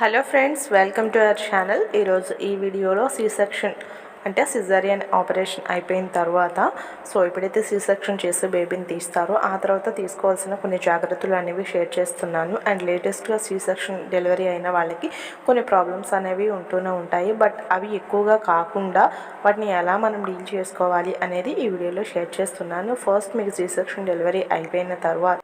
Hello friends welcome to our channel ఈరోజు ఈ వీడియోలో సి సెక్షన్ అంటే సిజరియన్ ఆపరేషన్ అయిపోయిన తర్వాత సో ఎప్పుడైతే సి సెక్షన్ చేసి బేబీని తీస్తారో. ఆ తర్వాత తీసుకోవాల్సిన కొన్ని జాగ్రత్తలు అనేవి షేర్ చేస్తున్నాను. అండ్ లేటెస్ట్గా సి సెక్షన్ డెలివరీ అయిన వాళ్ళకి కొన్ని ప్రాబ్లమ్స్ అనేవి ఉంటూనే ఉంటాయి. బట్ అవి ఎక్కువగా కాకుండా వాటిని ఎలా మనం డీల్ చేసుకోవాలి అనేది ఈ వీడియోలో షేర్ చేస్తున్నాను. ఫస్ట్ మీకు సి సెక్షన్ డెలివరీ అయిపోయిన తర్వాత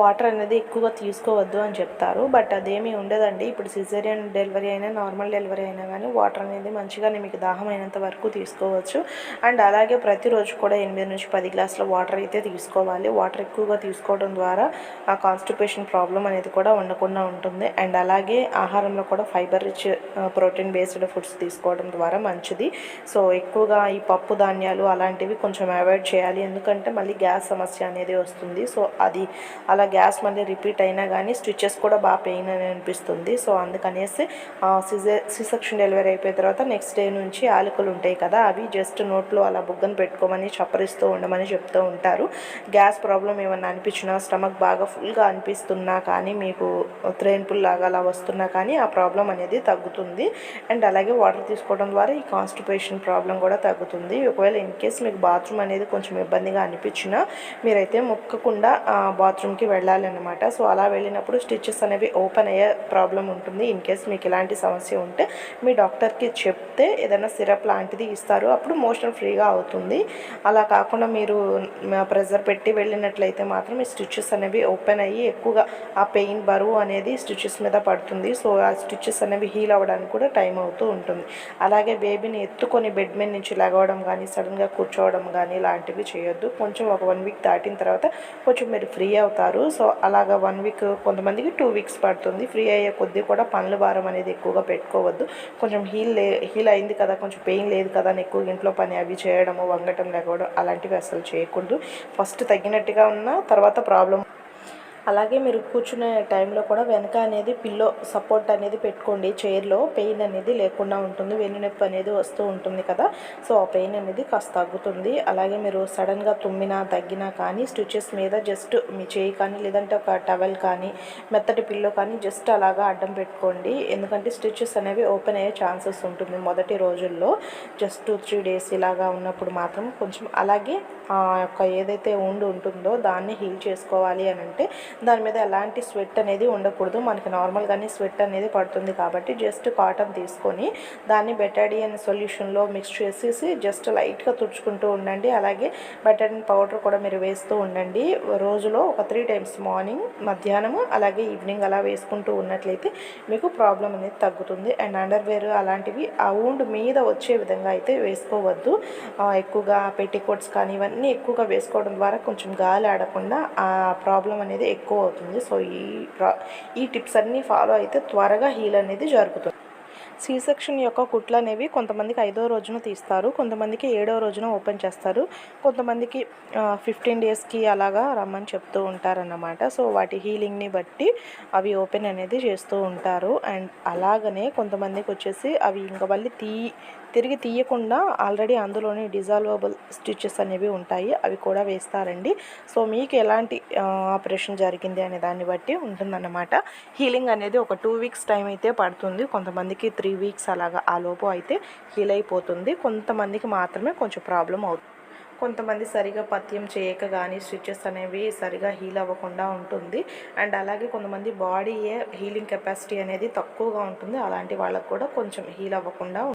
వాటర్ అనేది ఎక్కువగా తీసుకోవద్దు అని చెప్తారు. బట్ అదేమీ ఉండదండి. ఇప్పుడు సిజేరియన్ డెలివరీ అయినా నార్మల్ డెలివరీ అయినా కానీ వాటర్ అనేది మంచిగా మీకు దాహం అయినంత వరకు తీసుకోవచ్చు. అండ్ అలాగే ప్రతిరోజు కూడా ఎనిమిది నుంచి పది గ్లాసుల వాటర్ అయితే తీసుకోవాలి. వాటర్ ఎక్కువగా తీసుకోవడం ద్వారా ఆ కాన్స్టిపేషన్ ప్రాబ్లం అనేది కూడా ఉండకుండా ఉంటుంది. అండ్ అలాగే ఆహారంలో కూడా fibre rich protein based foods తీసుకోవడం ద్వారా మంచిది. సో ఎక్కువగా ఈ పప్పు ధాన్యాలు అలాంటివి కొంచెం అవాయిడ్ చేయాలి. ఎందుకంటే మళ్ళీ గ్యాస్ సమస్య అనేది వస్తుంది. సో అది అలా గ్యాస్ మళ్ళీ రిపీట్ అయినా కానీ స్టిచెస్ కూడా బాగా పెయిన్ అని అనిపిస్తుంది. సో అందుకనేసి సిజే సిసెక్షన్ డెలివరీ అయిపోయిన తర్వాత నెక్స్ట్ డే నుంచి ఆలుకలు ఉంటాయి కదా అవి జస్ట్ నోట్లో అలా బుగ్గను పెట్టుకోమని చప్పరిస్తూ ఉండమని చెప్తూ ఉంటారు. గ్యాస్ ప్రాబ్లం ఏమన్నా అనిపించినా స్టమక్ బాగా ఫుల్గా అనిపిస్తున్నా కానీ మీకు త్రేన్పుల్ లాగా అలా వస్తున్నా కానీ ఆ ప్రాబ్లం అనేది తగ్గుతుంది. అండ్ అలాగే వాటర్ తీసుకోవడం ద్వారా ఈ కాన్స్టిపేషన్ ప్రాబ్లం కూడా తగ్గుతుంది. ఒకవేళ ఇన్ కేస్ మీకు బాత్రూమ్ అనేది కొంచెం ఇబ్బందిగా అనిపించినా మీరైతే మొక్కకుండా బాత్రూమ్కి వెళ్ళాలన్నమాట. సో అలా వెళ్ళినప్పుడు స్టిచెస్ అనేవి ఓపెన్ అయ్యే ప్రాబ్లం ఉంటుంది. ఇన్ కేస్ మీకు ఇలాంటి సమస్య ఉంటే మీ డాక్టర్కి చెప్తే ఏదైనా సిరప్ లాంటిది ఇస్తారు. అప్పుడు మోషన్ ఫ్రీగా అవుతుంది. అలా కాకుండా మీరు ప్రెజర్ పెట్టి వెళ్ళినట్లయితే మాత్రం ఈ స్టిచెస్ అనేవి ఓపెన్ అయ్యి ఎక్కువగా ఆ పెయిన్ బరువు అనేది స్టిచెస్ మీద పడుతుంది. సో ఆ స్టిచ్చెస్ అనేవి హీల్ అవ్వడానికి కూడా టైం అవుతూ ఉంటుంది. అలాగే బేబీని ఎత్తుకొని బెడ్ మీద నుంచి లగవడం కానీ సడన్గా కూర్చోవడం కానీ ఇలాంటివి చేయొద్దు. కొంచెం ఒక వన్ వీక్ దాటిన తర్వాత కొంచెం మీరు ఫ్రీ అవుతారు. సో అలాగా వన్ వీక్ కొంతమందికి టూ వీక్స్ పడుతుంది. ఫ్రీ అయ్యే కొద్దీ కూడా పనుల భారం అనేది ఎక్కువగా పెట్టుకోవద్దు. కొంచెం హీల్ లే హీల్ అయింది కదా కొంచెం పెయిన్ లేదు కదా అని ఎక్కువ ఇంట్లో పని అవి చేయడము వంగటం లేకపోవడం అలాంటివి అసలు చేయకూడదు. ఫస్ట్ తగ్గినట్టుగా ఉన్న తర్వాత ప్రాబ్లం అలాగే మీరు కూర్చునే టైంలో కూడా వెనక అనేది పిల్లో సపోర్ట్ అనేది పెట్టుకోండి. చైర్లో పెయిన్ అనేది లేకుండా ఉంటుంది. వెన్నునొప్పి అనేది వస్తూ ఉంటుంది కదా. సో ఆ పెయిన్ అనేది కాస్త తగ్గుతుంది. అలాగే మీరు సడన్గా తుమ్మినా తగ్గినా కానీ స్టిచెస్ మీద జస్ట్ మీ చేయి కానీ లేదంటే ఒక టవల్ కానీ మెత్తటి పిల్లో కానీ జస్ట్ అలాగా అడ్డం పెట్టుకోండి. ఎందుకంటే స్టిచెస్ అనేవి ఓపెన్ అయ్యే ఛాన్సెస్ ఉంటుంది. మొదటి రోజుల్లో జస్ట్ టూ త్రీ డేస్ ఇలాగా ఉన్నప్పుడు మాత్రం కొంచెం అలాగే ఆ యొక్క ఏదైతే ఉండి ఉంటుందో దాన్ని హీల్ చేసుకోవాలి అని అంటే దాని మీద ఎలాంటి స్వెట్ అనేది ఉండకూడదు. మనకి నార్మల్గానే స్వెట్ అనేది పడుతుంది కాబట్టి జస్ట్ కాటన్ తీసుకొని దాన్ని బెటాడియన్ సొల్యూషన్లో మిక్స్ చేసేసి జస్ట్ లైట్గా తుడుచుకుంటూ ఉండండి. అలాగే బెటాడియన్ పౌడర్ కూడా మీరు వేస్తూ ఉండండి. రోజులో ఒక త్రీ టైమ్స్ మార్నింగ్ మధ్యాహ్నం అలాగే ఈవినింగ్ అలా వేసుకుంటూ ఉన్నట్లయితే మీకు ప్రాబ్లం అనేది తగ్గుతుంది. అండ్ అండర్వేర్ అలాంటివి ఆ ఊండ్ మీద వచ్చే విధంగా అయితే వేసుకోవద్దు. ఎక్కువగా పెట్టికోట్స్ కానీ ఇవన్నీ ఎక్కువగా వేసుకోవడం ద్వారా కొంచెం గాలి ఆడకుండా ఆ ప్రాబ్లం అనేది ఎక్కువ అవుతుంది. సో ఈ ఈ టిప్స్ అన్నీ ఫాలో అయితే త్వరగా హీల్ అనేది జరుగుతుంది. సి సెక్షన్ యొక్క కుట్లు అనేవి కొంతమందికి ఐదో రోజున తీస్తారు కొంతమందికి ఏడో రోజున ఓపెన్ చేస్తారు కొంతమందికి ఫిఫ్టీన్ డేస్కి అలాగా రమ్మని చెప్తూ ఉంటారన్నమాట. సో వాటి హీలింగ్ని బట్టి అవి ఓపెన్ అనేది చేస్తూ ఉంటారు. అండ్ అలాగనే కొంతమందికి వచ్చేసి అవి ఇంకా మళ్ళీ తీ తిరిగి తీయకుండా ఆల్రెడీ అందులోనే డిజాల్వబుల్ స్టిచెస్ అనేవి ఉంటాయి అవి కూడా వేస్తారండి. సో మీకు ఎలాంటి ఆపరేషన్ జరిగింది అనే దాన్ని బట్టి ఉంటుందన్నమాట. హీలింగ్ అనేది ఒక టూ వీక్స్ టైం అయితే పడుతుంది. కొంతమందికి త్రీ వీక్స్ అలాగా ఆ లోపు అయితే హీల్ అయిపోతుంది. కొంతమందికి మాత్రమే కొంచెం ప్రాబ్లం అవుతుంది. కొంతమంది సరిగా పత్యం చేయక కానీ స్టిచెస్ అనేవి సరిగా హీల్ అవ్వకుండా ఉంటుంది. అండ్ అలాగే కొంతమంది బాడీయే హీలింగ్ కెపాసిటీ అనేది తక్కువగా ఉంటుంది. అలాంటి వాళ్ళకు కూడా కొంచెం హీల్ అవ్వకుండా